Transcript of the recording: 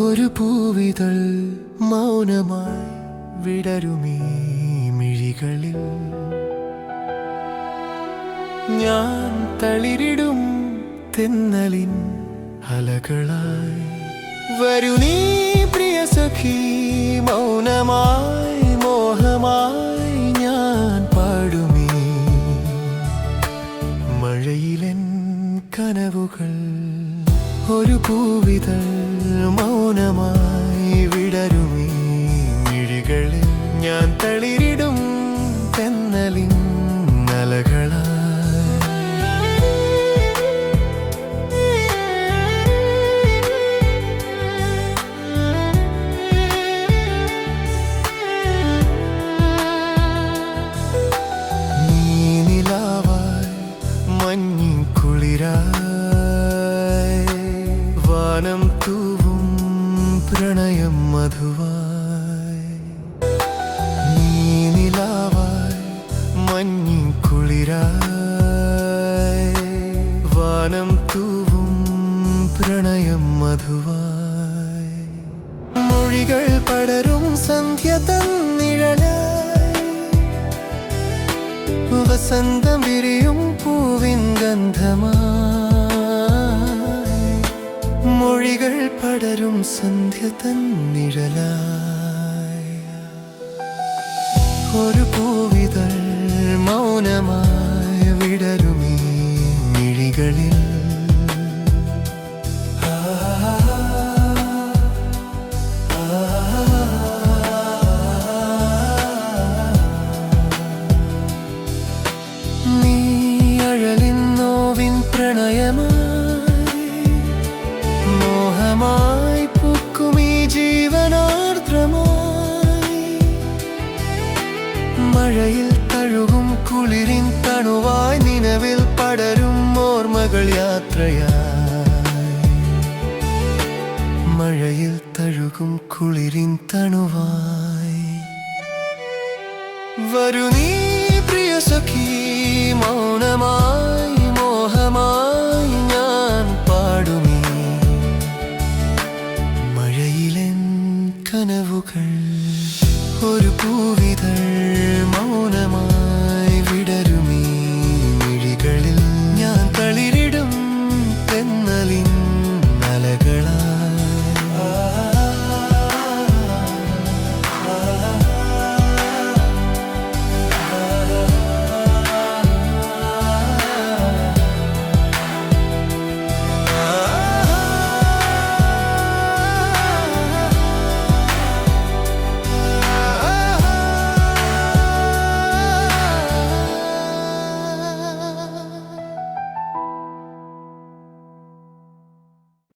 ഒരു പൂവിതൾ മൗനമായി വിടരുമീ മിഴികളിൽ. ഞാൻ തളിരിടും തിന്നലിൻ അലകളായി. വരൂ നീ പ്രിയ സഖി മൗനമായി മോഹമായി ഞാൻ പാടുമീ. മഴയിലെൻ കനവുകൾ ഒരു പൂവിതൾ മൗനമായി വിടരുമീ. മിഴികളിൽ ഞാൻ തളിരിടും തെന്നലിൻ നലകളായി മഞ്ഞിൻ കുളിരാ വാനം തൂവും പ്രണയം മധുവായി നീ നിലാവായി മഞ്ഞിൻ കുളിരായി. വാനം തൂവും പ്രണയം മധുവായി. മൊഴികൾ പടരും സന്ധ്യ തന്നിഴലായി വസന്തം വിരിയും പൂവിൻ ഗന്ധമായി മൊഴികൾ പടരും സന്ധ്യ തന്നിഴലായി ഒരു പൂവിതൾ മൗനമായി വിടരുമീ മിഴികളിൽ മഴയിൽ തഴുകും കുളിരിൻ തണുവായി നിലവിൽ പടരും ഓർമ്മകൾ യാത്രയായി. മഴയിൽ തഴുകും കുളിരിൻ തണുവായി. വരുനീ പ്രിയ സഖി മൗനമായി മോഹമായി ഞാൻ പാടുമീ. മഴയിലെൻ കനവുകൾ ഒരു പൂവിതൾ